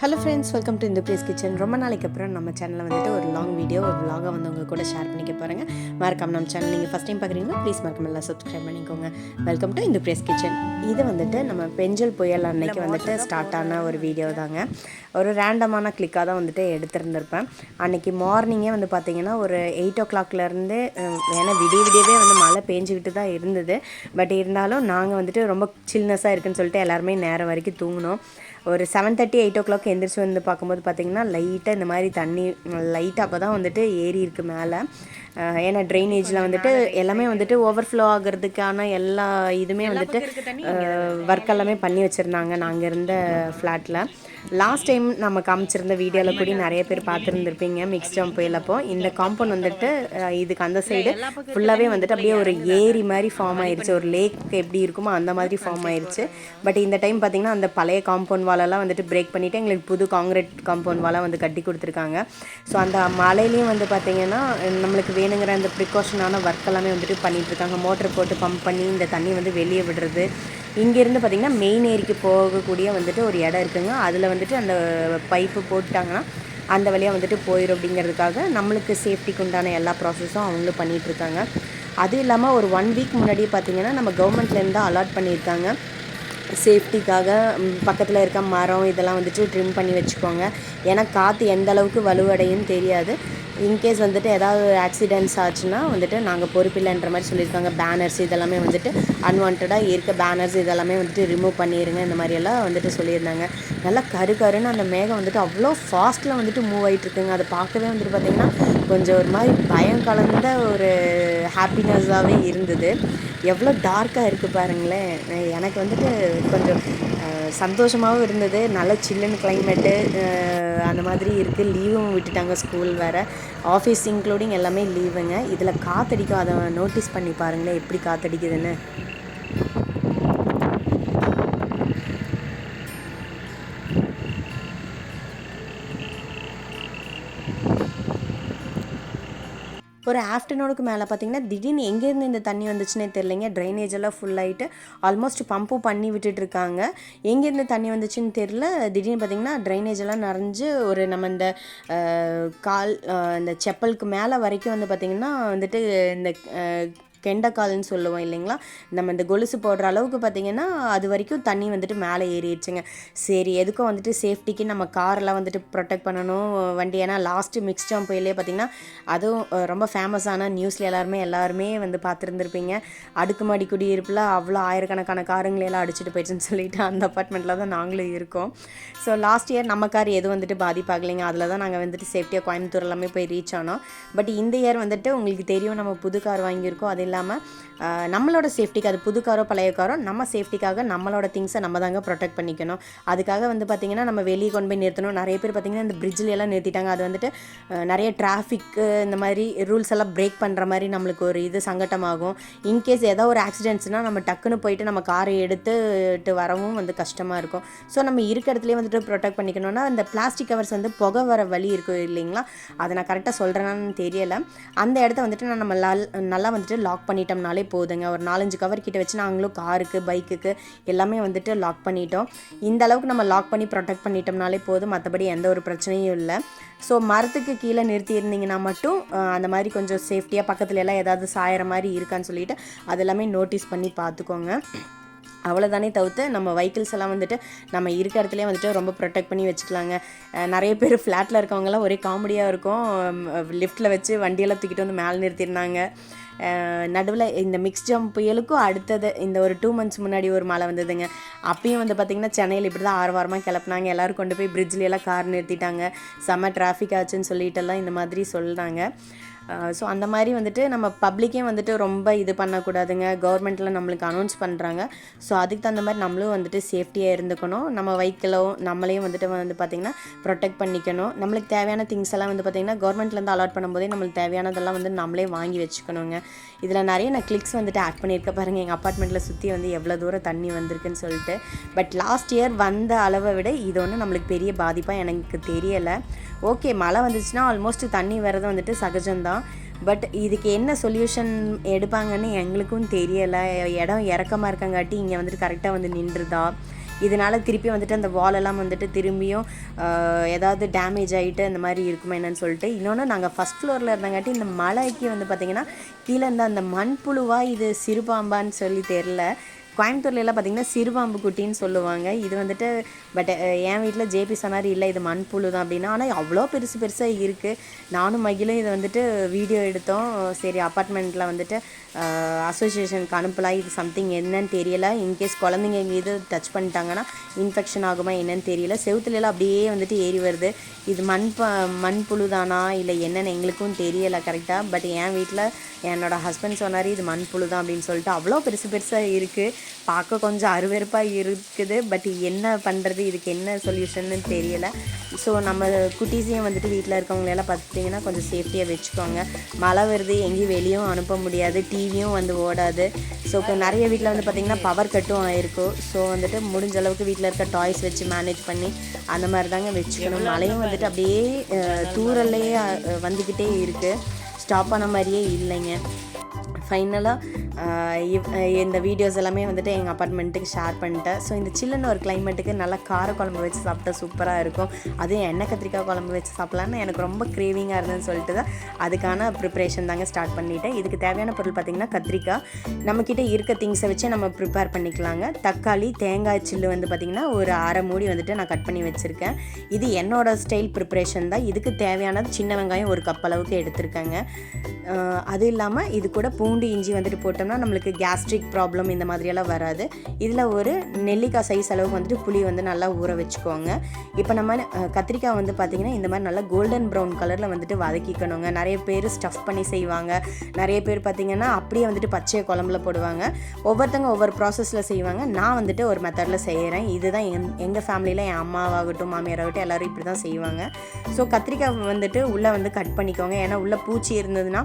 Hello friends welcome to இந்த place kitchen ரொம்ப நாளைக்கு அப்புறம் நம்ம சேனலில் வந்துட்டு ஒரு லாங் வீடியோ ஒரு விலாகை வந்து உங்கள் கூட ஷேர் பண்ணிக்க பாருங்க மறக்காம நம்ம சேனல் நீங்கள் ஃபஸ்ட் டைம் பார்க்குறீங்கன்னா ப்ளீஸ் மறக்காம எல்லாம் சப்ஸ்கிரைப் பண்ணிக்கோங்க. வெல்கம் டு இந்த பிளேஸ் கிச்சன் இது வந்துட்டு நம்ம பெஞ்சல் புயல் அன்னைக்கு வந்துட்டு ஸ்டார்ட் ஆன ஒரு வீடியோ தாங்க. ஒரு ரேண்டமான கிளிக்காக தான் வந்துட்டு எடுத்திருந்திருப்பேன். அன்னைக்கு மார்னிங்கே வந்து பார்த்தீங்கன்னா ஒரு எயிட் ஓ கிளாக்லேருந்து ஏன்னா விடிய விடியவே வந்து மழை பேஞ்சுக்கிட்டு தான் இருந்தது. பட் இருந்தாலும் நாங்கள் வந்துட்டு ரொம்ப சில்னஸாக இருக்குன்னு சொல்லிட்டு எல்லாருமே நேரம் வரைக்கும் தூங்கினோம். ஒரு seven thirty eight o'clock எந்திரிச்சு வந்து பார்க்கும்போது பார்த்திங்கன்னா லைட்டாக இந்த மாதிரி தண்ணி லைட்டாக அப்போ தான் வந்துட்டு ஏறி இருக்குது மேலே. ஏன்னா ட்ரைனேஜில் வந்துட்டு எல்லாமே வந்துட்டு ஓவர்ஃப்ளோ ஆகிறதுக்கான எல்லா இதுவுமே வந்துட்டு ஒர்க் எல்லாமே பண்ணி வச்சுருந்தாங்க நாங்கள் இருந்த ஃப்ளாட்டில் லாஸ்ட் டைம் நம்ம காமிச்சிருந்த வீடியோவில் கூட நிறைய பேர் பார்த்துருந்துருப்பீங்க மிக்ஸ் ஜம்ப் புயலப்போ. இந்த காம்பவுண்ட் வந்துட்டு இதுக்கு அந்த சைடு ஃபுல்லாகவே வந்துட்டு அப்படியே ஒரு ஏரி மாதிரி ஃபார்ம் ஆயிருச்சு. ஒரு லேக் எப்படி இருக்குமோ அந்த மாதிரி ஃபார்ம் ஆயிருச்சு. பட் இந்த டைம் பார்த்தீங்கன்னா அந்த பழைய காம்பவுண்ட் வாலெல்லாம் வந்துட்டு பிரேக் பண்ணிவிட்டு எங்களுக்கு புது காங்கிரீட் காம்பவுண்ட் வாலை வந்து கட்டி கொடுத்துருக்காங்க. ஸோ அந்த மலையிலையும் வந்து பார்த்தீங்கன்னா நம்மளுக்கு வேணுங்கிற அந்த ப்ரிகாஷனான ஒர்க் எல்லாமே வந்துட்டு பண்ணிகிட்ருக்காங்க மோட்டர் போட்டு பம்ப் பண்ணி இந்த தண்ணி வந்து வெளியே விடுறது. இங்கேருந்து பார்த்திங்கன்னா மெயின் ஏரிக்கு போகக்கூடிய வந்துட்டு ஒரு இடம் இருக்குங்க. அதில் வந்துட்டு அந்த பைப்பு போட்டாங்கன்னா அந்த வழியாக வந்துட்டு போயிடும் அப்படிங்கிறதுக்காக நம்மளுக்கு சேஃப்டிக்கு உண்டான எல்லா ப்ராசஸும் அவங்களும் பண்ணிகிட்ருக்காங்க அது அதுவும் இல்லாமல் ஒரு ஒன் வீக் முன்னாடியே பார்த்தீங்கன்னா நம்ம கவர்மெண்ட்லேருந்து தான் அலாட் பண்ணியிருக்காங்க. சேஃப்டிக்காக பக்கத்தில் இருக்க மரம் இதெல்லாம் வந்துட்டு ட்ரிம் பண்ணி வச்சுக்கோங்க. ஏன்னா காற்று எந்த அளவுக்கு வலுவடையும் தெரியாது. இன்கேஸ் வந்துட்டு ஏதாவது ஆக்சிடென்ட்ஸ் ஆச்சுன்னா வந்துட்டு நாங்கள் பொறுப்பில்லைன்ற மாதிரி சொல்லியிருக்காங்க. பேனர்ஸ் இதெல்லாமே வந்துட்டு அன்வான்டாக இருக்க பேனர்ஸ் இதெல்லாமே வந்துட்டு ரிமூவ் பண்ணிடுங்க இந்த மாதிரியெல்லாம் வந்துட்டு சொல்லியிருந்தாங்க. நல்லா கரு கருன்னு அந்த மேகம் வந்துட்டு அவ்வளோ ஃபாஸ்ட்டில் வந்துட்டு மூவ் ஆகிட்டுருக்குங்க அதை பார்க்கவே வந்துட்டு பார்த்திங்கன்னா கொஞ்சம் ஒரு மாதிரி பயம் கலந்த ஒரு ஹாப்பினஸ்ஸாகவே இருந்தது. எவ்வளோ டார்க்காக இருக்குது பாருங்களேன். எனக்கு வந்துட்டு கொஞ்சம் சந்தோஷமாகவும் இருந்தது. நல்ல சில்லுன்னு கிளைமேட்டு அந்த மாதிரி இருக்குது லீவும் விட்டுட்டாங்க ஸ்கூல் வேறு. ஆஃபீஸ் இன்க்ளூடிங் எல்லாமே லீவுங்க இதில் காற்றடிக்கும் அதை நோட்டீஸ் பண்ணி பாருங்களேன் எப்படி காற்றடிக்குதுன்னு ஒரு ஆஃப்டர்நூனுக்கு மேலே பார்த்தீங்கன்னா திடீர்னு எங்கேருந்து இந்த தண்ணி வந்துச்சுன்னே தெரிலங்க ட்ரைனேஜ் எல்லாம் ஃபுல் ஆகிட்டு ஆல்மோஸ்ட் பம்பும் பண்ணி விட்டுட்டு இருக்காங்க. எங்கேருந்து தண்ணி வந்துச்சுன்னு தெரில திடீர்னு பார்த்தீங்கன்னா ட்ரைனேஜ் எல்லாம் நிறைஞ்சு ஒரு நம்ம இந்த கால் இந்த செப்பலுக்கு மேலே வரைக்கும் வந்து பார்த்திங்கன்னா வந்துட்டு இந்த கெண்டக்கால்னு சொல்லுவோம் இல்லைங்களா? நம்ம இந்த கொலுசு போடுற அளவுக்கு பார்த்தீங்கன்னா அது வரைக்கும் தண்ணி வந்துட்டு மேலே ஏறிடுச்சுங்க. சரி எதுக்கும் வந்துட்டு சேஃப்டிக்கு நம்ம காரெல்லாம் வந்துட்டு ப்ரொடெக்ட் பண்ணணும். வண்டி ஏன்னா லாஸ்ட்டு மிக்ஸ் ஜாம் புயலே பார்த்தீங்கன்னா அதுவும் ரொம்ப ஃபேமஸான நியூஸில் எல்லாருமே எல்லாருமே வந்து பார்த்துருந்துருப்பீங்க அடுக்குமாடி குடியிருப்பில் அவ்வளோ ஆயிரக்கணக்கான காருங்களெல்லாம் அடிச்சுட்டு போயிடுச்சுன்னு சொல்லிட்டு அந்த அப்பார்ட்மெண்ட்டில் தான் நாங்களும் இருக்கோம். ஸோ லாஸ்ட் இயர் நம்ம கார் எதுவும் வந்துட்டு பாதிப்பாகலைங்க. அதில் தான் நாங்கள் வந்துட்டு சேஃப்டியாக கோயம்புத்தூர் எல்லாமே போய் ரீச் ஆனோம். பட் இந்த இயர் வந்துட்டு உங்களுக்கு தெரியும் நம்ம புது கார் வாங்கியிருக்கோம். அது இல்லாமல் நம்மளோட சேஃப்டிக்கு அது புது காரோ பழைய காரோ நம்ம சேஃப்டிக்காக நம்மளோட திங்ஸை நம்ம தாங்க ப்ரொடெக்ட் பண்ணிக்கணும். அதுக்காக வந்து பார்த்திங்கன்னா நம்ம வெளியே கொண்டு போய் நிறுத்தணும். நிறைய பேர் பார்த்திங்கன்னா இந்த பிரிட்ஜில் எல்லாம் நிறுத்திட்டாங்க. அது வந்துட்டு நிறைய டிராஃபிக்கு இந்த மாதிரி ரூல்ஸ் எல்லாம் பிரேக் பண்ணுற மாதிரி நம்மளுக்கு ஒரு இது சங்கட்டமாகும். இன்கேஸ் ஏதோ ஒரு ஆக்சிடென்ட்ஸ்னால் நம்ம டக்குன்னு போயிட்டு நம்ம காரை எடுத்துட்டு வரவும் வந்து கஷ்டமாக இருக்கும். ஸோ நம்ம இருக்க இடத்துலயே வந்துட்டு ப்ரொடெக்ட் பண்ணிக்கணும்னா அந்த பிளாஸ்டிக் கவர்ஸ் வந்து புகை வர வழி இருக்கும் இல்லைங்களா? அதை நான் கரெக்டாக சொல்கிறேன்னு தெரியலை. அந்த இடத்த வந்துட்டு நான் நம்ம நல்லா வந்துட்டு லாக் லாக் பண்ணிட்டோம்னாலே போதுங்க. ஒரு நாலஞ்சு கவர் கிட்ட வச்சு நாங்களும் காருக்கு பைக்குக்கு எல்லாமே வந்துட்டு லாக் பண்ணிட்டோம். இந்த அளவுக்கு நம்ம லாக் பண்ணி ப்ரொடெக்ட் பண்ணிட்டோம்னாலே போதும். மற்றபடி எந்த ஒரு பிரச்சனையும் இல்லை. ஸோ மரத்துக்கு கீழே நிறுத்தியிருந்தீங்கன்னா மட்டும் அந்த மாதிரி கொஞ்சம் சேஃப்டியாக பக்கத்துல எல்லாம் ஏதாவது சாயிற மாதிரி இருக்கான்னு சொல்லிட்டு அதெல்லாமே நோட்டீஸ் பண்ணி பார்த்துக்கோங்க. அவ்வளோதானே தவிர்த்து நம்ம வெஹிக்கிள்ஸ் எல்லாம் வந்துட்டு நம்ம இருக்க இடத்துலேயே வந்துட்டு ரொம்ப ப்ரொடெக்ட் பண்ணி வச்சுக்கலாங்க. நிறைய பேர் ஃப்ளாட்டில் இருக்கவங்கலாம் ஒரே காமெடியாக இருக்கும். லிஃப்ட்டில் வச்சு வண்டியெல்லாம் தூக்கிட்டு வந்து மேலே நிறுத்திருந்தாங்க நடுவில் இந்த மிக்ஸ் ஜம்ப் புயலுக்கும் அடுத்தது இந்த ஒரு டூ மந்த்ஸ் முன்னாடி ஒரு மழை வந்ததுங்க. அப்பயும் வந்து பார்த்திங்கன்னா சென்னையில் இப்படி தான் ஆறு வாரமாக கிளப்புனாங்க. எல்லோரும் கொண்டு போய் bridge எல்லாம் கார் நிறுத்திட்டாங்க. செம்ம டிராஃபிக் ஆச்சுன்னு சொல்லிட்டெல்லாம் இந்த மாதிரி சொல்கிறாங்க ஸோ அந்த மாதிரி வந்துட்டு நம்ம பப்ளிக்கே வந்துட்டு ரொம்ப இது பண்ணக்கூடாதுங்க. கவர்மெண்ட்டில் நம்மளுக்கு அனௌன்ஸ் பண்ணுறாங்க ஸோ அதுக்கு தகுந்த மாதிரி நம்மளும் வந்துட்டு சேஃப்டியாக இருந்துக்கணும். நம்ம வெஹிக்கிளோ நம்மளையும் வந்துட்டு வந்து பார்த்திங்கன்னா ப்ரொடெக்ட் பண்ணிக்கணும். நம்மளுக்கு தேவையான திங்ஸ் எல்லாம் வந்து பார்த்திங்கன்னா கவர்மெண்ட்லேருந்து அலாட் பண்ணும்போதே நம்மளுக்கு தேவையானதெல்லாம் வந்து நம்மளே வாங்கி வச்சுக்கணுங்க. இதில் நிறைய நான் கிளிக்ஸ் வந்துட்டு ஆட் பண்ணியிருக்க பாருங்கள் எங்கள் அப்பார்ட்மெண்ட்டில் சுற்றி வந்து எவ்வளோ தூரம் தண்ணி வந்திருக்குன்னு சொல்லிட்டு. பட் லாஸ்ட் இயர் வந்த அளவை விட இது ஒன்றும் நம்மளுக்கு பெரிய பாதிப்பாக எனக்கு தெரியலை. ஓகே மழை வந்துச்சுன்னா ஆல்மோஸ்ட் தண்ணி வர்றது வந்துட்டு சகஜம்தான். பட் இதுக்கு என்ன சொல்யூஷன் எடுப்பாங்கன்னு எங்களுக்கும் தெரியலை. இடம் இறக்கமாக இருக்கங்காட்டி இங்கே வந்துட்டு கரெக்டாக வந்து நின்றுதா. இதனால் திருப்பி வந்துட்டு அந்த வாலெல்லாம் வந்துட்டு திரும்பியும் ஏதாவது டேமேஜ் ஆகிட்டு அந்த மாதிரி இருக்குமா என்னன்னு சொல்லிட்டு. இன்னொன்று நாங்கள் ஃபஸ்ட் ஃப்ளோரில் இருந்தங்காட்டி இந்த மலைக்கு வந்து பார்த்திங்கன்னா கீழே இருந்த அந்த மண்புழுவாக இது சிறுபாம்பான்னு சொல்லி தெரில கோயம்புத்தூர்ல எல்லாம் பார்த்தீங்கன்னா சிறுவாம்பு குட்டின்னு சொல்லுவாங்க. இது வந்துட்டு பட் என் வீட்டில் ஜேபி சொன்னார் இல்லை இது மண்புழு தான் அப்படின்னா. ஆனால் அவ்வளோ பெருசு பெருசாக இருக்குது நானும் மகிழும் இதை வந்துட்டு வீடியோ எடுத்தோம். சரி அப்பார்ட்மெண்ட்டில் வந்துட்டு அசோசியேஷனுக்கு அனுப்பலாம். இது சம்திங் என்னன்னு தெரியல. இன்கேஸ் குழந்தைங்க இது டச் பண்ணிட்டாங்கன்னா இன்ஃபெக்ஷன் ஆகுமா என்னன்னு தெரியல. செவுத்துலலாம் அப்படியே வந்துட்டு ஏறி வருது. இது மண் ப மண் தானா இல்லை என்னென்னு எங்களுக்கும் தெரியலை கரெக்டாக பட் என் வீட்டில் என்னோடய ஹஸ்பண்ட் சொன்னார் இது மண்புழு தான் அப்படின்னு சொல்லிட்டு. அவ்வளோ பெருசு பெருசாக இருக்குது பார்க்க கொஞ்சம் அருவருப்பாக இருக்குது. பட் என்ன பண்ணுறது இதுக்கு என்ன சொல்யூஷன்னு தெரியலை. ஸோ நம்ம குட்டீஸையும் வந்துட்டு வீட்டில் இருக்கவங்களெல்லாம் பார்த்தீங்கன்னா கொஞ்சம் சேஃப்டியாக வச்சுக்கோங்க. மழை வருது எங்கேயும் வெளியும் அனுப்ப முடியாது. டிவியும் வந்து ஓடாது. ஸோ இப்போ நிறைய வீட்டில் வந்து பார்த்திங்கன்னா பவர் கட்டும் ஆயிருக்கும் ஸோ வந்துட்டு முடிஞ்ச அளவுக்கு வீட்டில் இருக்க டாய்ஸ் வச்சு மேனேஜ் பண்ணி அந்த மாதிரி தாங்க வச்சுக்கணும் மழையும் வந்துட்டு அப்படியே அஹ், வந்துக்கிட்டே இருக்குது ஸ்டாப் ஆன மாதிரியே இல்லைங்க. ஃபைனலாக இந்த வீடியோஸ் எல்லாமே வந்துட்டு எங்கள் அப்பார்ட்மெண்ட்டுக்கு ஷேர் பண்ணிட்டேன். ஸோ இந்த சில்லுன்னு ஒரு கிளைமேட்டுக்கு நல்லா கார குழம்பு வச்சு சாப்பிட்டா சூப்பராக இருக்கும். அதுவும் எண்ணெய் கத்திரிக்காய் குழம்பு வச்சு சாப்பிட்லான்னு எனக்கு ரொம்ப க்ரேவிங்காக இருந்ததுன்னு சொல்லிட்டு தான் அதுக்கான ப்ரிப்ரேஷன் தாங்க ஸ்டார்ட் பண்ணிட்டேன். இதுக்கு தேவையான பொருள் பார்த்திங்கன்னா கத்திரிக்காய். நம்மக்கிட்ட இருக்க திங்ஸை வச்சு நம்ம ப்ரிப்பேர் பண்ணிக்கலாங்க. தக்காளி தேங்காய் சில்லு வந்து பார்த்திங்கன்னா ஒரு அரை மூடி வந்துட்டு நான் கட் பண்ணி வச்சுருக்கேன். இது என்னோட ஸ்டைல் ப்ரிப்ரேஷன் தான். இதுக்கு தேவையானது சின்ன வெங்காயம் ஒரு கப் அளவுக்கு எடுத்திருக்கேங்க. அது இல்லாமல் இது கூட பூண்டு இஞ்சி வந்துட்டு சாப்பிட்டோம்னா நம்மளுக்கு கேஸ்ட்ரிக் ப்ராப்ளம் இந்த மாதிரியெல்லாம் வராது. இதில் ஒரு நெல்லிக்காய் சைஸ் அளவுக்கு வந்துட்டு புளி வந்து நல்லா ஊற வச்சுக்கோங்க. இப்போ நம்ம கத்திரிக்காய் வந்து பார்த்திங்கன்னா இந்த மாதிரி நல்லா கோல்டன் ப்ரௌன் கலரில் வந்துட்டு வதக்கிக்கணுங்க. நிறைய பேர் ஸ்டஃப் பண்ணி செய்வாங்க. நிறைய பேர் பார்த்திங்கன்னா அப்படியே வந்துட்டு பச்சை குழம்புல போடுவாங்க. ஒவ்வொருத்தங்க ஒவ்வொரு ப்ராசஸில் செய்வாங்க. நான் வந்துட்டு ஒரு மெத்தடில் செய்கிறேன் இதுதான் என் எங்கள் ஃபேமிலியில் என் அம்மாவாகட்டும் மாமியாராகட்டும் எல்லோரும் இப்படி தான் செய்வாங்க. ஸோ கத்திரிக்காய் வந்துட்டு உள்ளே வந்து கட் பண்ணிக்கோங்க. ஏன்னா உள்ளே பூச்சி இருந்ததுன்னா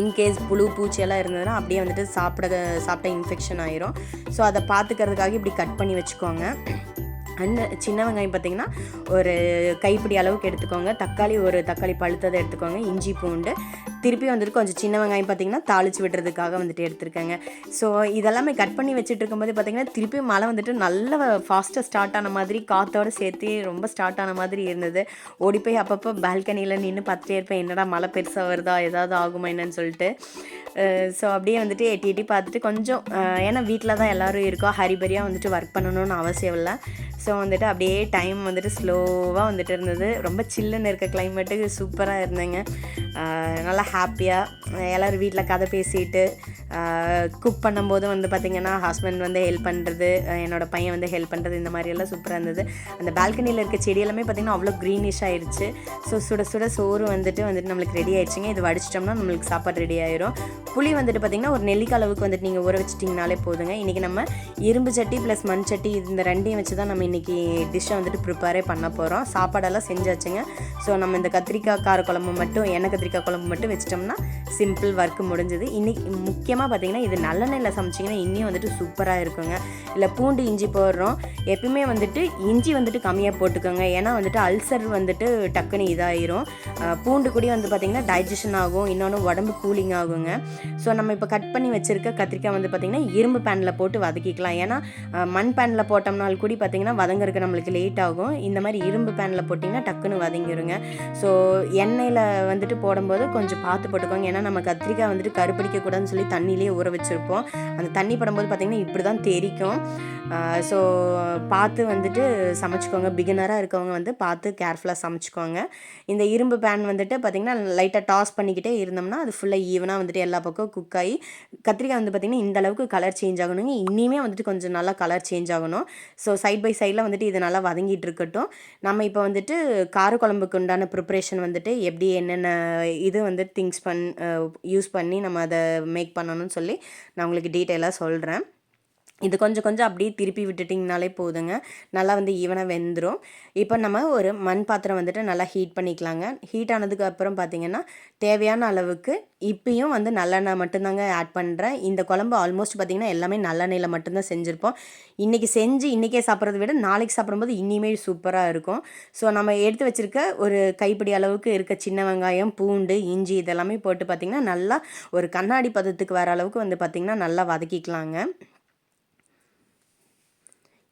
இன்கேஸ் புழு பூச்சியெல்லாம் இருந்ததுன்னா அப்படியே வந்துட்டு சாப்பிட சாப்பிட்ட இன்ஃபெக்ஷன் ஆயிரும். ஸோ அதை பார்த்துக்கிறதுக்காக இப்படி கட் பண்ணி வச்சுக்கோங்க. அண்ட் சின்ன வெங்காயம் பார்த்தீங்கன்னா ஒரு கைப்பிடி அளவுக்கு எடுத்துக்கோங்க. தக்காளி ஒரு தக்காளி பழுத்ததை எடுத்துக்கோங்க. இஞ்சி பூண்டு திருப்பி வந்துட்டு கொஞ்சம் சின்ன வெங்காயம் பார்த்தீங்கன்னா தாளிச்சு விடுறதுக்காக வந்துட்டு எடுத்திருக்கேங்க. ஸோ இதெல்லாமே கட் பண்ணி வச்சுட்டு இருக்கும்போது பார்த்திங்கன்னா திருப்பி மழை வந்துட்டு நல்ல ஃபாஸ்ட்டாக ஸ்டார்ட் ஆன மாதிரி காற்றோடு சேர்த்து ரொம்ப ஸ்டார்ட் ஆன மாதிரி இருந்தது. ஓடி போய் அப்பப்போ பால்கனியில் நின்று பார்த்துட்டே இருப்பேன். என்னடா மழை பெருசாக வருதா? ஏதாவது ஆகுமா என்னன்னு சொல்லிட்டு. ஸோ அப்படியே வந்துட்டு எட்டி எட்டி பார்த்துட்டு கொஞ்சம் ஏன்னா வீட்டில் தான் எல்லோரும் இருக்கோம். ஹரிபரியாக வந்துட்டு ஒர்க் பண்ணணும்னு அவசியம் இல்லை. ஸோ வந்துட்டு அப்படியே டைம் வந்துட்டு ஸ்லோவாக வந்துட்டு இருந்தது. ரொம்ப சில்லுன்னு இருக்க கிளைமேட்டுக்கு சூப்பராக இருந்தேங்க. நல்லா ஹாப்பியாக எல்லோரும் வீட்டில் கதை பேசிட்டு குக் பண்ணும்போது வந்து பார்த்திங்கன்னா ஹஸ்பண்ட் வந்து ஹெல்ப் பண்ணுறது என்னோடய பையன் வந்து ஹெல்ப் பண்ணுறது இந்த மாதிரி எல்லாம் சூப்பராக இருந்தது. அந்த பால்கனியில் இருக்க செடியெல்லாமே பார்த்திங்கன்னா அவ்வளோ க்ரீனிஷ் ஆயிடுச்சு ஸோ சுட சுட சோறு வந்துட்டு வந்துட்டு நம்மளுக்கு ரெடி ஆயிடுச்சுங்க. இது வடிச்சிட்டோம்னா நம்மளுக்கு சாப்பாடு ரெடி ஆயிரும். புளி வந்துட்டு பார்த்திங்கன்னா ஒரு நெல்லிக்காய் அளவுக்கு வந்துட்டு நீங்கள் ஊற வச்சிட்டிங்கனாலே போதுங்க. இன்றைக்கி நம்ம இரும்பு சட்டி ப்ளஸ் மண் சட்டி இந்த ரெண்டையும் வச்சு தான் நம்ம இன்றைக்கி டிஷ்ஷை வந்துட்டு ப்ரிப்பேரே பண்ண போகிறோம் சாப்பாடெல்லாம் செஞ்சாச்சுங்க. ஸோ நம்ம இந்த கத்திரிக்காய் கார குழம்பு மட்டும் எண்ணெய் கத்திரிக்காய் குழம்பு மட்டும் ఇష్టంనా சிம்பிள் ஒர்க் முடிஞ்சது. இன்னைக்கு முக்கியமாக பார்த்தீங்கன்னா இது நல்லெண்ணெயில் சமைச்சிங்கன்னா இன்னும் வந்துட்டு சூப்பராக இருக்குங்க. இல்லை பூண்டு இஞ்சி போடுறோம். எப்பயுமே வந்துட்டு இஞ்சி வந்துட்டு கம்மியாக போட்டுக்கோங்க. ஏன்னா வந்துட்டு அல்சர் வந்துட்டு டக்குன்னு இதாயிரும். பூண்டு கூட வந்து பார்த்திங்கன்னா டைஜஷன் ஆகும். இன்னொன்று உடம்பு கூலிங் ஆகுங்க. ஸோ நம்ம இப்போ கட் பண்ணி வச்சுருக்க கத்திரிக்காய் வந்து பார்த்திங்கன்னா இரும்பு பேனில் போட்டு வதக்கிக்கலாம். ஏன்னா மண் பேனில் போட்டோம்னால் கூட பார்த்திங்கன்னா வதங்கறதுக்கு நம்மளுக்கு லேட் ஆகும். இந்த மாதிரி இரும்பு பேனில் போட்டிங்கன்னா டக்குன்னு வதங்கிடுங்க ஸோ எண்ணெயில் வந்துட்டு போடும்போது கொஞ்சம் பார்த்து போட்டுக்கோங்க. ஏன்னா நம்ம கத்திரிக்காய் வந்துட்டு கருப்பிடிக்கக்கூடாதுன்னு சொல்லி தண்ணியிலே ஊற வச்சுருப்போம். அந்த தண்ணி படும்போது பார்த்திங்கன்னா இப்படி தான் தெரிக்கும் ஸோ பார்த்து வந்துட்டு சமைச்சிக்கோங்க. பிகினராக இருக்கவங்க வந்து பார்த்து கேர்ஃபுல்லாக சமைச்சிக்கோங்க. இந்த இரும்பு பேன் வந்துட்டு பார்த்திங்கன்னா லைட்டாக டாஸ் பண்ணிக்கிட்டே இருந்தோம்னா அது ஃபுல்லாக ஈவனாக வந்துட்டு எல்லா பக்கம் குக் ஆகி கத்திரிக்காய் வந்து பார்த்திங்கன்னா இந்த அளவுக்கு கலர் சேஞ்ச் ஆகணுங்க. இனிமே வந்துட்டு கொஞ்சம் நல்லா கலர் சேஞ்ச் ஆகணும். ஸோ சைட் பை சைடில் வந்துட்டு இது நல்லா வதங்கிட்டு இருக்கட்டும். நம்ம இப்போ வந்துட்டு காரக்குழம்புக்கு உண்டான ப்ரிப்ரேஷன் வந்துட்டு எப்படி என்னென்ன இது வந்து திங்ஸ் பண் யூஸ் பண்ணி நம்ம அதை மேக் பண்ணணும்னு சொல்லி நான் உங்களுக்கு டீட்டெயிலாக சொல்கிறேன் இது கொஞ்சம் கொஞ்சம் அப்படியே திருப்பி விட்டுட்டிங்கனாலே போதுங்க. நல்லா வந்து ஈவனாக வெந்துடும் இப்போ நம்ம ஒரு மண் பாத்திரம் வந்துட்டு நல்லா ஹீட் பண்ணிக்கலாங்க. ஹீட் ஆனதுக்கு அப்புறம் பார்த்தீங்கன்னா தேவையான அளவுக்கு இப்பயும் வந்து நல்லெண்ணெய் மட்டும்தாங்க ஆட் பண்ணுறேன் இந்த குழம்பு ஆல்மோஸ்ட் பார்த்திங்கன்னா எல்லாமே நல்லெண்ணெயில் மட்டும்தான் செஞ்சுருப்போம். இன்றைக்கி செஞ்சு இன்றைக்கே சாப்பிட்றத விட நாளைக்கு சாப்பிடும்போது இனிமேல் சூப்பராக இருக்கும். ஸோ நம்ம எடுத்து வச்சுருக்க ஒரு கைப்பிடி அளவுக்கு இருக்க சின்ன வெங்காயம் பூண்டு இஞ்சி இதெல்லாமே போட்டு பார்த்திங்கன்னா நல்லா ஒரு கண்ணாடி பதத்துக்கு வர அளவுக்கு வந்து பார்த்திங்கன்னா நல்லா வதக்கிக்கலாங்க.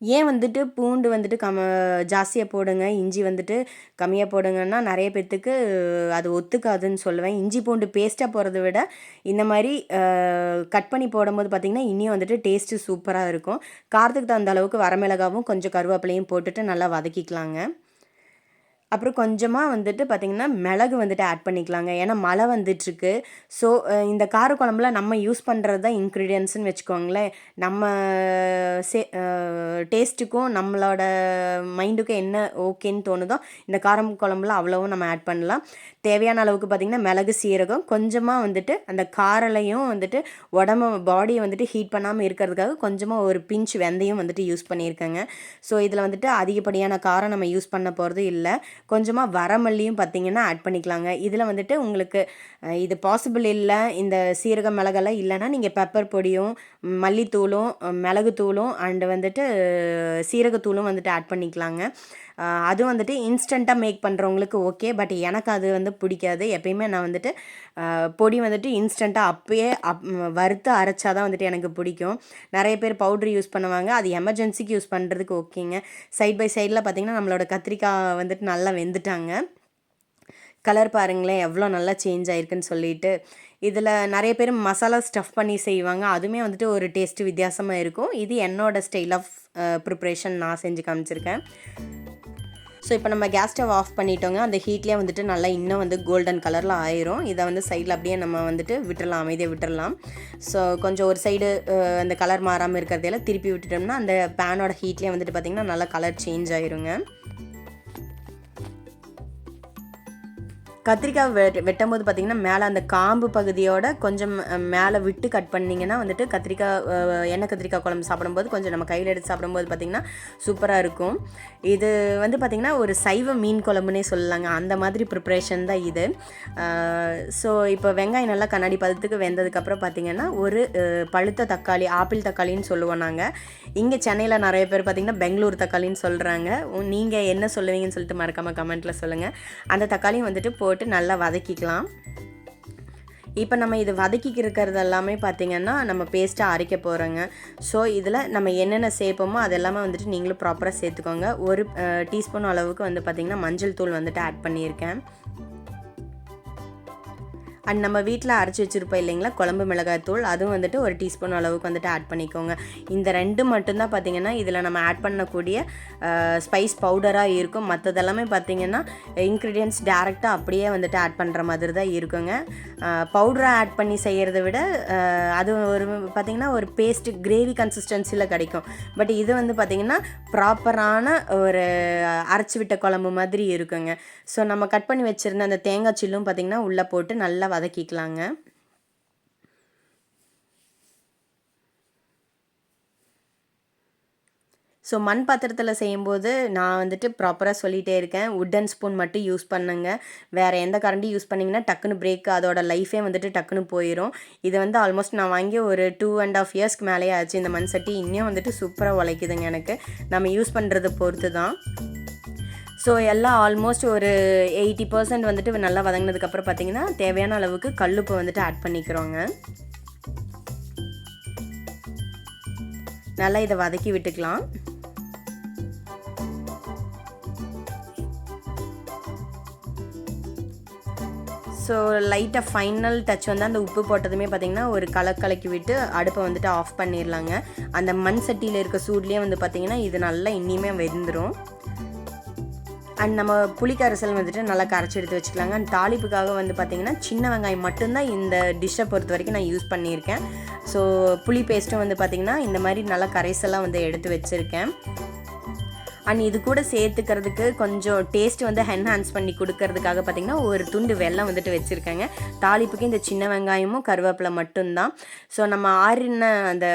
ஏன் வந்துட்டு பூண்டு வந்துட்டு கம ஜாஸ்தியாக போடுங்க இஞ்சி வந்துட்டு கம்மியாக போடுங்கன்னா நிறைய பேர்த்துக்கு அது ஒத்துக்காதுன்னு சொல்லுவேன். இஞ்சி பூண்டு பேஸ்ட்டாக போகிறத விட இந்த மாதிரி கட் பண்ணி போடும்போது பார்த்திங்கன்னா இன்னும் வந்துட்டு டேஸ்ட்டு சூப்பராக இருக்கும். காரத்துக்கு தகுந்த அளவுக்கு வரமிளகாவும் கொஞ்சம் கருவேப்பிலையும் போட்டுட்டு நல்லா வதக்கிக்கலாங்க. அப்புறம் கொஞ்சமாக வந்துட்டு பார்த்திங்கன்னா மிளகு வந்துட்டு ஆட் பண்ணிக்கலாங்க. ஏன்னா மழை வந்துட்டுருக்கு. ஸோ இந்த காரக்குழம்புல நம்ம யூஸ் பண்ணுறது தான் இன்க்ரீடியன்ஸ்னு வச்சுக்கோங்களேன். நம்ம சே டேஸ்ட்டுக்கும் நம்மளோட மைண்டுக்கும் என்ன ஓகேன்னு தோணுதோ இந்த காரம் குழம்புல அவ்வளோவும் நம்ம ஆட் பண்ணலாம். தேவையான அளவுக்கு பார்த்திங்கன்னா மிளகு சீரகம் கொஞ்சமாக வந்துட்டு அந்த காரலையும் வந்துட்டு உடம்பு பாடியை வந்துட்டு ஹீட் பண்ணாமல் இருக்கிறதுக்காக கொஞ்சமாக ஒரு பிஞ்ச் வெந்தயம் வந்துட்டு யூஸ் பண்ணியிருக்கேங்க. ஸோ இதில் வந்துட்டு அதிகப்படியான காரம் நம்ம யூஸ் பண்ண போகிறது இல்லை. கொஞ்சமாக வரமல்லியும் பார்த்திங்கன்னா ஆட் பண்ணிக்கலாங்க. இதில் வந்துட்டு உங்களுக்கு இது பாசிபிள் இல்லை. இந்த சீரக மிளகெல்லாம் இல்லைன்னா நீங்கள் பெப்பர் பொடியும் மல்லித்தூளும் மிளகுத்தூளும் அண்டு வந்துட்டு சீரகத்தூளும் வந்துட்டு ஆட் பண்ணிக்கலாங்க. அது வந்துட்டு இன்ஸ்டண்ட்டாக மேக் பண்ணுறவங்களுக்கு ஓகே. பட் எனக்கு அது வந்து பிடிக்காது. எப்பயுமே நான் வந்துட்டு பொடி வந்துட்டு இன்ஸ்டண்ட்டாக அப்பயே அப் வறுத்து அரைச்சா தான் வந்துட்டு எனக்கு பிடிக்கும். நிறைய பேர் பவுட்ரு யூஸ் பண்ணுவாங்க. அது எமர்ஜென்சிக்கு யூஸ் பண்ணுறதுக்கு ஓகேங்க. சைட் பை சைடில் பார்த்திங்கன்னா நம்மளோட கத்திரிக்காய் வந்துட்டு நல்லா வெந்துட்டாங்க. கலர் பாருங்களேன் எவ்வளோ நல்லா சேஞ்ச் ஆயிருக்குன்னு சொல்லிட்டு. இதில் நிறைய பேர் மசாலா ஸ்டஃப் பண்ணி செய்வாங்க. அதுவுமே வந்துட்டு ஒரு டேஸ்ட்டு வித்தியாசமாக இருக்கும். இது என்னோடய ஸ்டைல் ஆஃப் ப்ரிப்ரேஷன் நான் செஞ்சு காமிச்சிருக்கேன். ஸோ இப்போ நம்ம கேஸ் ஸ்டவ் ஆஃப் பண்ணிட்டோங்க. அந்த ஹீட்லேயே வந்துட்டு நல்லா இன்னும் வந்து கோல்டன் கலரில் ஆயிரும். இதை வந்து சைடில் அப்படியே நம்ம வந்துட்டு விட்டுடலாம் அமைதியாக விட்டுடலாம் ஸோ கொஞ்சம் ஒரு சைடு அந்த கலர் மாறாமல் இருக்கிறதையெல்லாம் திருப்பி விட்டுட்டோம்னா அந்த பேனோட ஹீட்லேயே வந்துட்டு பார்த்திங்கன்னா நல்லா கலர் சேஞ்ச் ஆயிருங்க. கத்திரிக்காய் வெ வெட்டும் போது பார்த்திங்கன்னா மேலே அந்த காம்பு பகுதியோட கொஞ்சம் மேலே விட்டு கட் பண்ணிங்கன்னா வந்துட்டு கத்திரிக்காய் எண்ணெய் கத்திரிக்காய் குழம்பு சாப்பிடும்போது கொஞ்சம் நம்ம கையில் எடுத்து சாப்பிடும்போது பார்த்திங்கன்னா சூப்பராக இருக்கும். இது வந்து பார்த்திங்கன்னா ஒரு சைவ மீன் குழம்புனே சொல்லலாங்க. அந்த மாதிரி ப்ரிப்ரேஷன் தான் இது. ஸோ இப்போ வெங்காயம் நல்லா கண்ணாடி பதத்துக்கு வெந்ததுக்கப்புறம் பார்த்திங்கன்னா ஒரு பழுத்த தக்காளி ஆப்பிள் தக்காளின்னு சொல்லுவோம் நாங்கள் இங்கே சென்னையில் நிறைய பேர் பார்த்திங்கன்னா பெங்களூர் தக்காளின்னு சொல்கிறாங்க நீங்கள் என்ன சொல்லுவீங்கன்னு சொல்லிட்டு மறக்காமல் கமெண்ட்டில் சொல்லுங்கள் அந்த தக்காளியும் வந்துட்டு போட்டு போட்டு நல்லா வதக்கிக்கலாம். இப்போ நம்ம இது வதக்கிக்கு இருக்கிறது எல்லாமே பார்த்திங்கன்னா நம்ம பேஸ்ட்டாக அரைக்க போகிறோங்க ஸோ இதில் நம்ம என்னென்ன சேர்ப்போமோ அது எல்லாமே வந்துட்டு நீங்களும் ப்ராப்பராக சேர்த்துக்கோங்க. ஒரு டீஸ்பூன் அளவுக்கு வந்து பார்த்திங்கன்னா மஞ்சள் தூள் வந்துட்டு ஆட் பண்ணியிருக்கேன். அண்ட் நம்ம வீட்டில் அரைச்சி வச்சுருப்போம் இல்லைங்களா குழம்பு மிளகாய் தூள் அதுவும் வந்துட்டு ஒரு டீஸ்பூன் அளவுக்கு வந்துட்டு ஆட் பண்ணிக்கோங்க. இந்த ரெண்டு மட்டும்தான் பார்த்திங்கன்னா இதில் நம்ம ஆட் பண்ணக்கூடிய ஸ்பைஸ் பவுடராக இருக்கும். மற்றதெல்லாமே பார்த்திங்கன்னா இன்க்ரீடியன்ஸ் டேரெக்டாக அப்படியே வந்துட்டு ஆட் பண்ணுற மாதிரி தான் இருக்குங்க பவுடராக ஆட் பண்ணி செய்கிறத விட அது ஒரு பார்த்திங்கன்னா ஒரு பேஸ்ட் கிரேவி கன்சிஸ்டன்சியில் கிடைக்கும். பட் இது வந்து பார்த்திங்கன்னா ப்ராப்பரான ஒரு அரைச்சி விட்ட குழம்பு மாதிரி இருக்குங்க. ஸோ நம்ம கட் பண்ணி வச்சுருந்த அந்த தேங்காய் சில்லும் பார்த்திங்கன்னா உள்ளே போட்டு நல்லா வதக்கிக்கலாங்க. ஸோ மண் பாத்திரத்தில் செய்யும்போது நான் வந்துட்டு ப்ராப்பராக சொல்லிகிட்டே இருக்கேன். உட்டன் ஸ்பூன் மட்டும் யூஸ் பண்ணுங்க. வேறு எந்த கரண்டி யூஸ் பண்ணிங்கன்னா டக்குன்னு பிரேக் அதோட லைஃபே வந்துட்டு டக்குன்னு போயிடும் இது வந்து ஆல்மோஸ்ட் நான் வாங்கி ஒரு டூ அண்ட் ஆஃப் இயர்ஸ்க்கு மேலேயே ஆச்சு. இந்த மண் சட்டி இன்னும் வந்துட்டு சூப்பராக உழைக்குதுங்க எனக்கு. நம்ம யூஸ் பண்ணுறது பொறுத்து தான் ஸோ எல்லாம் ஆல்மோஸ்ட் ஒரு எயிட்டி பர்சன்ட் வந்துட்டு நல்லா வதங்கினதுக்கப்புறம் பார்த்தீங்கன்னா தேவையான அளவுக்கு கல்லுப்பு வந்துட்டு ஆட் பண்ணிக்கிறோங்க. நல்லா இதை வதக்கி விட்டுக்கலாம். ஸோ லைட்டாக ஃபைனல் டச் வந்து அந்த உப்பு போட்டதுமே பார்த்திங்கன்னா ஒரு கலக்கலக்கி விட்டு அடுப்பை வந்துட்டு ஆஃப் பண்ணிடலாங்க அந்த மண் சட்டியில் இருக்க சூட்லேயே வந்து பார்த்திங்கன்னா இது நல்லா இன்னியுமே வெந்துடும் அண்ட் நம்ம புளிக்கரைசல் வந்துட்டு நல்லா கரைச்சி எடுத்து வச்சுக்கலாங்க. அண்ட் தாளிப்புக்காக வந்து பார்த்திங்கன்னா சின்ன வெங்காயம் மட்டும்தான் இந்த டிஷ்ஷை பொறுத்த வரைக்கும் நான் யூஸ் பண்ணியிருக்கேன். ஸோ புளி பேஸ்ட்டும் வந்து பார்த்திங்கன்னா இந்த மாதிரி நல்லா கரைசலாக வந்து எடுத்து வச்சுருக்கேன். அண்ட் இது கூட சேர்த்துக்கிறதுக்கு கொஞ்சம் டேஸ்ட் வந்து என்ஹான்ஸ் பண்ணி கொடுக்கறதுக்காக பார்த்திங்கன்னா ஒரு துண்டு வெள்ளம் வந்துட்டு வச்சுருக்கேங்க. தாளிப்புக்கு இந்த சின்ன வெங்காயமும் கருவேப்பிலை மட்டும்தான். ஸோ நம்ம ஆறின அந்த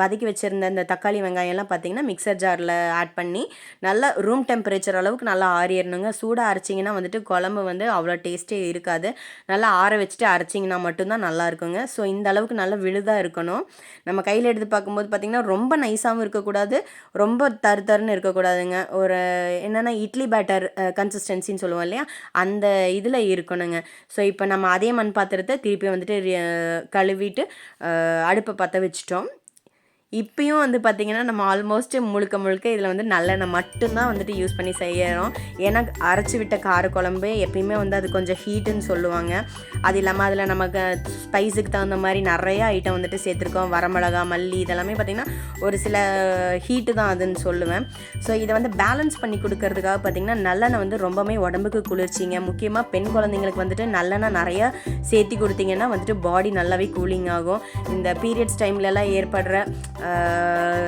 வதக்கி வச்சுருந்த அந்த தக்காளி வெங்காயம்லாம் பார்த்திங்கன்னா மிக்சர் ஜாரில் ஆட் பண்ணி நல்லா ரூம் டெம்பரேச்சர் அளவுக்கு நல்லா ஆறிடணுங்க சூடாக அரைச்சிங்கன்னா வந்துட்டு குழம்பு வந்து அவ்வளோ டேஸ்ட்டே இருக்காது. நல்லா ஆற வச்சுட்டு அரைச்சிங்கன்னா மட்டும்தான் நல்லா இருக்குங்க. ஸோ இந்த அளவுக்கு நல்லா விழுதாக இருக்கணும். நம்ம கையில் எடுத்து பார்க்கும்போது பார்த்திங்கன்னா ரொம்ப நைஸாகவும் இருக்கக்கூடாது. ரொம்ப தரு தருன்னு இருக்கக்கூடாது. இருக்கக்கூடாதுங்க ஒரு என்னென்னா இட்லி பேட்டர் கன்சிஸ்டன்சின்னு சொல்லுவோம் இல்லையா? அந்த இதில் இருக்கணுங்க. ஸோ இப்போ நம்ம அதே மண் பாத்திரத்தை திருப்பி வந்துட்டு கழுவிட்டு அடுப்பை பற்ற வச்சிட்டோம். இப்பயும் வந்து பார்த்திங்கன்னா நம்ம ஆல்மோஸ்ட் முழுக்க முழுக்க இதில் வந்து நல்லெண்ணெய் மட்டும்தான் வந்துட்டு யூஸ் பண்ணி செய்யறோம். ஏன்னா அரைச்சி விட்ட கார குழம்பு எப்பயுமே வந்து அது கொஞ்சம் ஹீட்டுன்னு சொல்லுவாங்க. அது இல்லாமல் அதில் நமக்கு ஸ்பைஸுக்கு தகுந்த மாதிரி நிறைய ஐட்டம் வந்துட்டு சேர்த்துருக்கோம். வரமிளகா மல்லி இதெல்லாமே பார்த்திங்கன்னா ஒரு சில ஹீட்டு தான் அதுன்னு சொல்லுவேன். ஸோ இதை வந்து பேலன்ஸ் பண்ணி கொடுக்கறதுக்காக பார்த்திங்கன்னா நல்லெண்ணெய் வந்து ரொம்பவே உடம்புக்கு குளிர்ச்சிங்க. முக்கியமாக பெண் குழந்தைங்களுக்கு வந்துட்டு நல்லெண்ணெய் நிறையா சேர்த்தி கொடுத்தீங்கன்னா வந்துட்டு பாடி நல்லாவே கூலிங் ஆகும். இந்த பீரியட்ஸ் டைம்லலாம் ஏற்படுற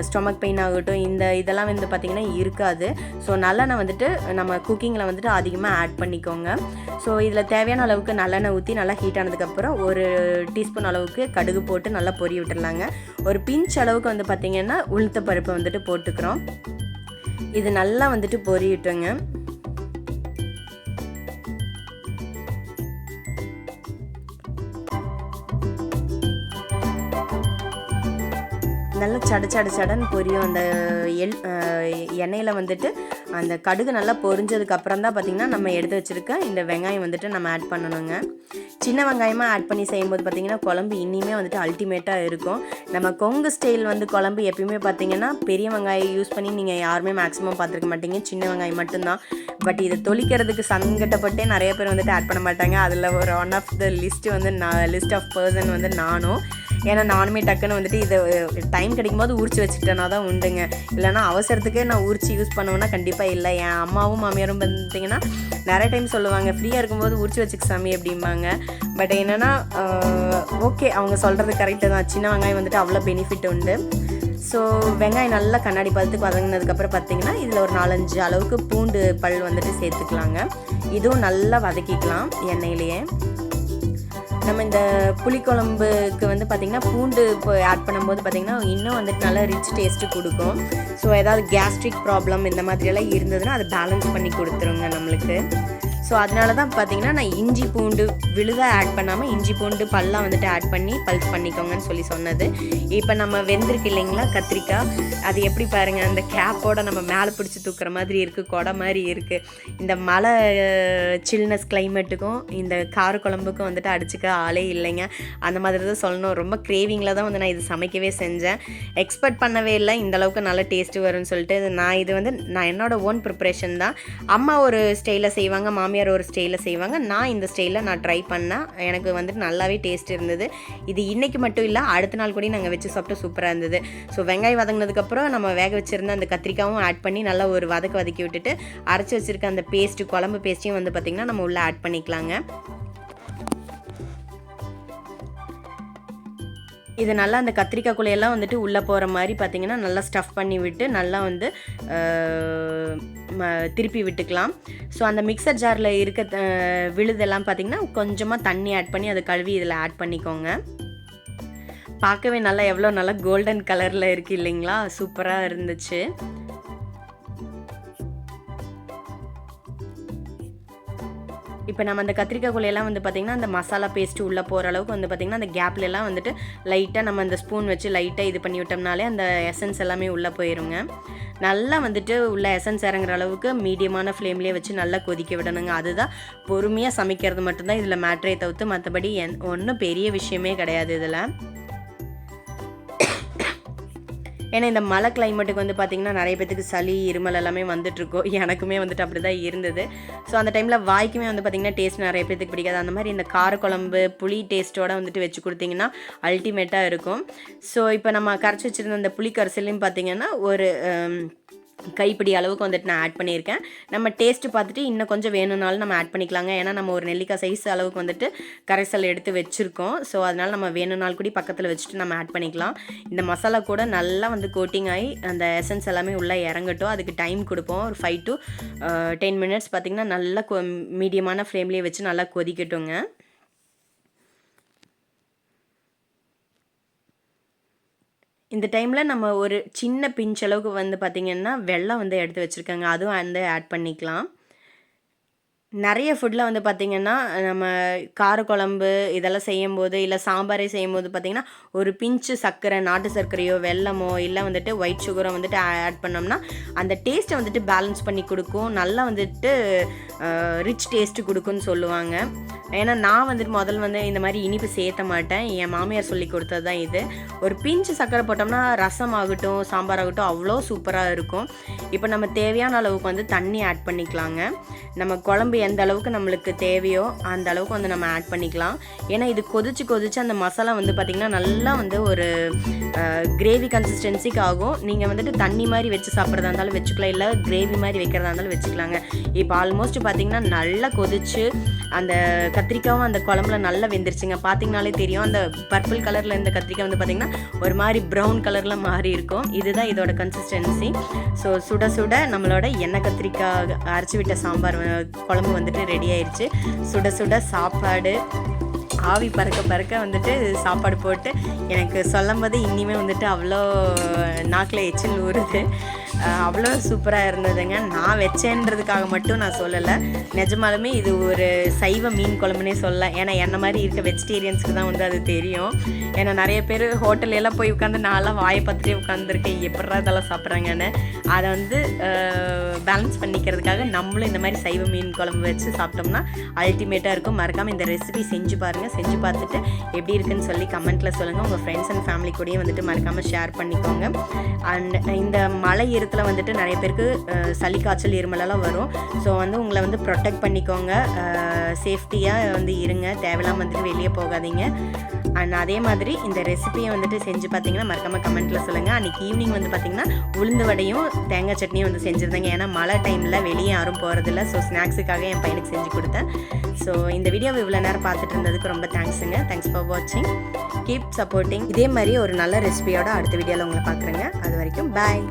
ஸ்டொமக் பெயின் ஆகட்டும் இந்த இதெல்லாம் வந்து பார்த்திங்கன்னா இருக்காது. ஸோ நல்லெண்ணெய் வந்துட்டு நம்ம குக்கிங்கில் வந்துட்டு அதிகமாக ஆட் பண்ணிக்கோங்க. ஸோ இதில் தேவையான அளவுக்கு நல்லெண்ணெய் ஊற்றி நல்லா ஹீட் ஆனதுக்கப்புறம் ஒரு டீஸ்பூன் அளவுக்கு கடுகு போட்டு நல்லா பொரி விட்டுடலாங்க ஒரு பிஞ்ச் அளவுக்கு வந்து பார்த்திங்கன்னா உளுத்த பருப்பை வந்துட்டு போட்டுக்கிறோம். இது நல்லா வந்துட்டு பொரியிட்டுங்க. நல்லா சட சட சடன்னு பொரியும். அந்த எல் எண்ணெயில் வந்துட்டு அந்த கடுகு நல்லா பொரிஞ்சதுக்கு அப்புறம் தான் பார்த்திங்கன்னா நம்ம எடுத்து வச்சுருக்க இந்த வெங்காயம் வந்துட்டு நம்ம ஆட் பண்ணணுங்க. சின்ன வெங்காயமாக ஆட் பண்ணி செய்யும்போது பார்த்திங்கன்னா குழம்பு இனிமே வந்துட்டு அல்டிமேட்டாக இருக்கும். நம்ம கொங்கு ஸ்டைல் வந்து குழம்பு எப்பயுமே பார்த்திங்கன்னா பெரிய வெங்காயம் யூஸ் பண்ணி நீங்கள் யாருமே மேக்ஸிமம் பார்த்துருக்க மாட்டீங்க. சின்ன வெங்காயம் மட்டும்தான். பட் இதை தொளிக்கிறதுக்கு சங்கட்டப்பட்டே நிறைய பேர் வந்துட்டு ஆட் பண்ண மாட்டாங்க. அதில் ஒரு ஒன் ஆஃப் த லிஸ்ட்டு வந்து நான் லிஸ்ட் ஆஃப் பர்சன் வந்து நானும். ஏன்னா நானுமே டக்குன்னு வந்துட்டு இதை டைம் கிடைக்கும் போது உரிச்சு வச்சுக்கிட்டேனா தான் உண்டுங்க. இல்லைனா அவசரத்துக்கே நான் உரிச்சு யூஸ் பண்ணுவேன்னா கண்டிப்பாக இல்லை. என் அம்மாவும் மாமியாரும் பார்த்தீங்கன்னா நிறைய டைம் சொல்லுவாங்க ஃப்ரீயாக இருக்கும்போது உரிச்சு வச்சுக்க சாமி அப்படிம்பாங்க. பட் என்னென்னா ஓகே அவங்க சொல்கிறது கரெக்டு தான். சின்ன வெங்காயம் வந்துட்டு அவ்வளோ பெனிஃபிட் உண்டு. ஸோ வெங்காயம் நல்லா கண்ணாடி பதத்துக்கு வதங்கினதுக்கப்புறம் பார்த்தீங்கன்னா இதில் ஒரு நாலஞ்சு அளவுக்கு பூண்டு பல் வந்துட்டு சேர்த்துக்கலாங்க. இதுவும் நல்லா வதக்கிக்கலாம் எண்ணெயிலேயே. நம்ம இந்த புளிக்குழம்புக்கு வந்து பார்த்திங்கன்னா பூண்டு இப்போ ஆட் பண்ணும்போது பார்த்திங்கன்னா இன்னும் வந்துட்டு நல்லா ரிச் டேஸ்ட்டு கொடுக்கும். ஸோ ஏதாவது கேஸ்ட்ரிக் ப்ராப்ளம் இந்த மாதிரியெல்லாம் இருந்ததுன்னா அதை பேலன்ஸ் பண்ணி கொடுத்துருங்க நம்மளுக்கு. ஸோ அதனால தான் பார்த்தீங்கன்னா நான் இஞ்சி பூண்டு விழுதாக ஆட் பண்ணாமல் இஞ்சி பூண்டு பல்லாம் வந்துட்டு ஆட் பண்ணி பல்ஸ் பண்ணிக்கோங்கன்னு சொல்லி சொன்னது. இப்போ நம்ம வெந்திருக்கு இல்லைங்களா கத்திரிக்காய்? அது எப்படி பாருங்கள் அந்த கேப்போட நம்ம மேலே பிடிச்சி தூக்குற மாதிரி இருக்குது கொடை மாதிரி இருக்குது இந்த மழை சில்னஸ் கிளைமேட்டுக்கும் இந்த கார குழம்புக்கும் வந்துட்டு அடிச்சுக்க ஆளே இல்லைங்க. அந்த மாதிரி தான் சொல்லணும். ரொம்ப கிரேவிங்கில் தான் வந்து நான் இது சமைக்கவே செஞ்சேன். எக்ஸ்பெக்ட் பண்ணவே இல்லை. இந்தளவுக்கு நல்ல டேஸ்ட்டு வரும்னு சொல்லிட்டு நான் இது வந்து நான் என்னோடய ஓன் ப்ரிப்ரேஷன் தான். அம்மா ஒரு ஸ்டைலில் செய்வாங்க மாமி மாமியார் ஒரு ஸ்டைலில் செய்வாங்க. நான் இந்த ஸ்டைலில் நான் ட்ரை பண்ணேன் எனக்கு வந்துட்டு நல்லாவே டேஸ்ட் இருந்தது. இது இன்றைக்கி மட்டும் இல்லை அடுத்த நாள் கூட நாங்கள் வச்சு சாப்பிட்டு சூப்பராக இருந்தது. ஸோ வெங்காயம் வதங்கினதுக்கப்புறம் நம்ம வேக வச்சுருந்த அந்த கத்திரிக்காவும் ஆட் பண்ணி நல்லா ஒரு வதக்க வதக்கி விட்டுட்டு அரைச்சி வச்சுருக்க அந்த பேஸ்ட்டு குழம்பு பேஸ்ட்டையும் வந்து பார்த்திங்கன்னா நம்ம உள்ளே ஆட் பண்ணிக்கலாங்க. இது நல்லா அந்த கத்திரிக்காய் குலையெல்லாம் வந்துட்டு உள்ளே போகிற மாதிரி பார்த்திங்கன்னா நல்லா ஸ்டஃப் பண்ணி விட்டு நல்லா வந்து திருப்பி விட்டுக்கலாம். ஸோ அந்த மிக்சர் ஜாரில் இருக்க விழுதெல்லாம் பார்த்திங்கன்னா கொஞ்சமாக தண்ணி ஆட் பண்ணி அதை கழுவி இதில் ஆட் பண்ணிக்கோங்க. பார்க்கவே நல்லா எவ்வளோ நல்லா கோல்டன் கலரில் இருக்குது இல்லைங்களா? சூப்பராக இருந்துச்சு. இப்போ நம்ம அந்த கத்திரிக்காய் குலையெல்லாம் வந்து பார்த்திங்கன்னா அந்த மசாலா பேஸ்ட்டு உள்ளே போகிற அளவுக்கு வந்து பார்த்திங்கன்னா அந்த கேப்லலாம் வந்துட்டு லைட்டாக நம்ம அந்த ஸ்பூன் வச்சு லைட்டாக இது பண்ணி விட்டோம்னாலே அந்த எசன்ஸ் எல்லாமே உள்ளே போயிருங்க. நல்லா வந்துட்டு உள்ள எசன்ஸ் இறங்குற அளவுக்கு மீடியமான ஃப்ளேம்லேயே வச்சு நல்லா கொதிக்க விடணுங்க. அதுதான் பொறுமையாக சமைக்கிறது மட்டும்தான் இதில் மேட்ரே தவிர்த்து மற்றபடி என் ஒன்றும் பெரிய விஷயமே கிடையாது இதில். ஏன்னா இந்த மழை கிளைமேட்டுக்கு வந்து பார்த்திங்கன்னா நிறைய பேத்துக்கு சளி இருமல் எல்லாமே வந்துட்டுருக்கோம் எனக்குமே வந்துட்டு அப்படி தான் இருந்தது. ஸோ அந்த டைமில் வாய்க்குமே வந்து பார்த்திங்கன்னா டேஸ்ட் நிறைய பேத்துக்கு பிடிக்காது. அந்த மாதிரி இந்த காரக்குழம்பு புளி டேஸ்ட்டோடு வந்துட்டு வச்சு கொடுத்திங்கன்னா அல்டிமேட்டாக இருக்கும். ஸோ இப்போ நம்ம கரைச்சி வச்சுருந்த அந்த புளி கரைசலையும் பார்த்திங்கன்னா ஒரு கைப்பிடி அளவுக்கு வந்துட்டு நான் ஆட் பண்ணியிருக்கேன். நம்ம டேஸ்ட்டு பார்த்துட்டு இன்னும் கொஞ்சம் வேணும்னாலும் நம்ம ஆட் பண்ணிக்கலாங்க. ஏன்னா நம்ம ஒரு நெல்லிக்காய் சைஸ் அளவுக்கு வந்துட்டு கரைசல் எடுத்து வச்சுருக்கோம். ஸோ அதனால் நம்ம வேணும்னால் கூட பக்கத்தில் வச்சுட்டு நம்ம ஆட் பண்ணிக்கலாம். இந்த மசாலா கூட நல்லா வந்து கோட்டிங் ஆகி அந்த எசன்ஸ் எல்லாமே உள்ளே இறங்கட்டும். அதுக்கு டைம் கொடுப்போம். ஒரு ஃபைவ் டு டென் மினிட்ஸ் பார்த்திங்கன்னா நல்லா மீடியமான ஃப்ளேம்லேயே வச்சு நல்லா கொதிக்கட்டுங்க. இந்த டைமில் நம்ம ஒரு சின்ன பிஞ்ச் அளவுக்கு வந்து பார்த்திங்கன்னா வெள்ளம் வந்து எடுத்து வச்சுருக்கேங்க. அதுவும் வந்து ஆட் பண்ணிக்கலாம். நிறைய ஃபுட்டில் வந்து பார்த்திங்கன்னா நம்ம காரக்குழம்பு இதெல்லாம் செய்யும்போது இல்லை சாம்பாரே செய்யும்போது பார்த்திங்கன்னா ஒரு பிஞ்சு சர்க்கரை நாட்டு சர்க்கரையோ வெல்லமோ இல்லை வந்துட்டு ஒயிட் சுகரோ வந்துட்டு ஆட் பண்ணோம்னா அந்த டேஸ்ட்டை வந்துட்டு பேலன்ஸ் பண்ணி கொடுக்கும். நல்லா வந்துட்டு ரிச் டேஸ்ட்டு கொடுக்குன்னு சொல்லுவாங்க. ஏன்னா நான் வந்துட்டு முதல்ல வந்து இந்த மாதிரி இனிப்பு சேர்த்த மாட்டேன். என் மாமியார் சொல்லி கொடுத்தது தான் இது. ஒரு பிஞ்சு சர்க்கரை போட்டோம்னா ரசம் ஆகட்டும் சாம்பார் ஆகட்டும் அவ்வளோ சூப்பராக இருக்கும். இப்போ நம்ம தேவையான அளவுக்கு வந்து தண்ணி ஆட் பண்ணிக்கலாங்க. நம்ம குழம்பு எந்த அளவுக்கு நம்மளுக்கு தேவையோ அந்த அளவுக்கு வந்து நம்ம ஆட் பண்ணிக்கலாம். ஏன்னா இது கொதிச்சு கொதிச்சு அந்த மசாலா வந்து பார்த்திங்கன்னா நல்லா வந்து ஒரு கிரேவி கன்சிஸ்டன்சிக்கு ஆகும். நீங்கள் வந்துட்டு தண்ணி மாதிரி வச்சு சாப்பிட்றதா இருந்தாலும் வச்சுக்கலாம். இல்லை கிரேவி மாதிரி வைக்கிறதா இருந்தாலும் வச்சுக்கலாங்க. இப்போ ஆல்மோஸ்ட் பார்த்திங்கன்னா நல்லா கொதிச்சு அந்த கத்திரிக்காவும் அந்த குழம்புல நல்லா வெந்துருச்சுங்க. பார்த்தீங்கனாலே தெரியும். அந்த பர்பிள் கலரில் இந்த கத்திரிக்காய் வந்து பார்த்திங்கன்னா ஒரு மாதிரி ப்ரௌன் கலரில் மாறி இருக்கும். இதுதான் இதோட கன்சிஸ்டன்சி ஸோ சுட சுட நம்மளோட எண்ணெய் கத்திரிக்காய் அரைச்சி விட்ட சாம்பார் குழம்பு வந்துட்டு ரெடி ஆயிடுச்சு சுட சுட சாப்பாடு ஆவி பறக்க பறக்க வந்துட்டு சாப்பாடு போட்டு எனக்கு சொல்லும் போது இனிமே வந்துட்டு அவ்வளோ நாக்கில் எச்சில் ஊறுது. அவ்வளோ சூப்பராக இருந்ததுங்க. நான் வச்சேன்றதுக்காக மட்டும் நான் சொல்லலை. நிஜமாலுமே இது ஒரு சைவ மீன் குழம்புனே சொல்லலாம். ஏன்னா என்ன மாதிரி இருக்க வெஜிடேரியன்ஸ்க்கு தான் வந்து அது தெரியும். ஏன்னா நிறைய பேர் ஹோட்டலெல்லாம் போய் உட்காந்து நான்லாம் வாயை பார்த்துட்டே உட்காந்துருக்கேன் எப்படா இதெல்லாம் சாப்பிட்றாங்கன்னு. அதை வந்து பேலன்ஸ் பண்ணிக்கிறதுக்காக நம்மளும் இந்த மாதிரி சைவ மீன் குழம்பு வச்சு சாப்பிட்டோம்னா அல்டிமேட்டாக இருக்கும். மறக்காமல் இந்த ரெசிபி செஞ்சு பாருங்கள் செஞ்சு பார்த்துட்டு எப்படி இருக்குன்னு சொல்லி கமெண்ட்டில் சொல்லுங்கள் உங்கள் ஃப்ரெண்ட்ஸ் அண்ட் ஃபேமிலி கூடயும் வந்துட்டு மறக்காமல் ஷேர் பண்ணிக்கோங்க. அண்ட் இந்த மழை மாதத்தில் வந்துட்டு நிறைய பேருக்கு சளி காய்ச்சல் இருமலெல்லாம் வரும். ஸோ வந்து உங்களை வந்து ப்ரொடெக்ட் பண்ணிக்கோங்க. சேஃப்டியாக வந்து இருங்க. தேவையில்லாம வந்துட்டு வெளியே போகாதீங்க. அண்ட் அதே மாதிரி இந்த ரெசிபியை வந்துட்டு செஞ்சு பார்த்தீங்கன்னா மறக்காமல் கமெண்ட்டில் சொல்லுங்கள் அன்றைக்கி ஈவினிங் வந்து பார்த்தீங்கன்னா உளுந்து வடையும் தேங்காய் சட்னியும் வந்து செஞ்சுருந்தேங்க. ஏன்னா மழை டைமில் வெளியே யாரும் போகிறதில்ல ஸோ ஸ்நாக்ஸுக்காக என் பையனுக்கு செஞ்சு கொடுத்தேன். ஸோ இந்த வீடியோவை இவ்வளோ நேரம் பார்த்துட்டு இருந்ததுக்கு ரொம்ப தேங்க்ஸுங்க தேங்க்ஸ் ஃபார் வாட்சிங் கீப் சப்போர்ட்டிங் இதே மாதிரி ஒரு நல்ல ரெசிபியோட அடுத்த வீடியோவில் உங்களை பார்க்குறேங்க. அது வரைக்கும் பாய்